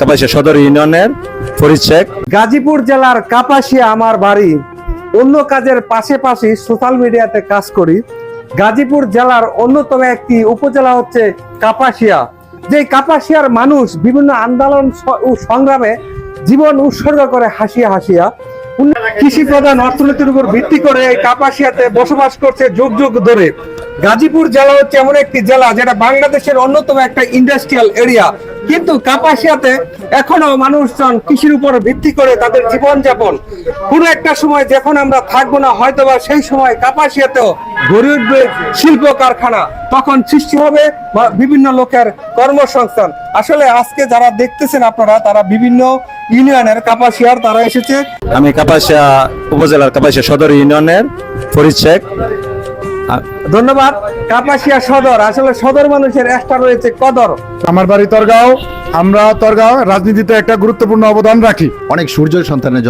কাপাসিয়া সদর ইউনিয়নের গাজীপুর জেলার কাপাসিয়া আমার বাড়ি। অন্য কাজের পাশাপাশি সোশ্যাল মিডিয়াতে কাজ করি। গাজীপুর জেলার অন্যতম একটি উপজেলা হচ্ছে কাপাসিয়া। যে কাপাসিয়ার মানুষ বিভিন্ন আন্দোলন ও সংগ্রামে জীবন উৎসর্গ করে হাসিয়া হাসিয়া কৃষি প্রধান অর্থনীতির উপর ভিত্তি করে এই কাপাসিয়াতে বসবাস করছে যুগ যুগ ধরে। গাজীপুর জেলা হচ্ছে এমন একটি জেলা যেটা বাংলাদেশের অন্যতম একটা ইন্ডাস্ট্রিয়াল এরিয়া কিন্তু কাপাসিয়াতে এখনও মানুষজন কৃষির উপর ভিত্তি করে তাদের জীবন যাপন কোনো একটা সময় যখন আমরা থাকব না হয়তো বা সেই সময় কাপাসিয়াতেও গড়ে উঠবে শিল্প কারখানা। তখন সৃষ্টি হবে বিভিন্ন লোকের কর্মসংস্থান। আসলে আজকে যারা দেখতেছেন আপনারা, তারা বিভিন্ন ইউনিয়নের কাপাসিয়ার তারা এসেছে। আমি কাপাসিয়া উপজেলার কাপাসিয়া সদর ইউনিয়নের ফরিদ শেখ ধন্যবাদ। কাপাসিয়া সদর আসলে সদর মানুষের একটা রয়েছে কদর। আমার বাড়ি তরগাঁও আমরা তরগাঁও রাজনীতিতে একটা গুরুত্বপূর্ণ অবদান রাখি। অনেক সূর্য সন্তানের জন্য।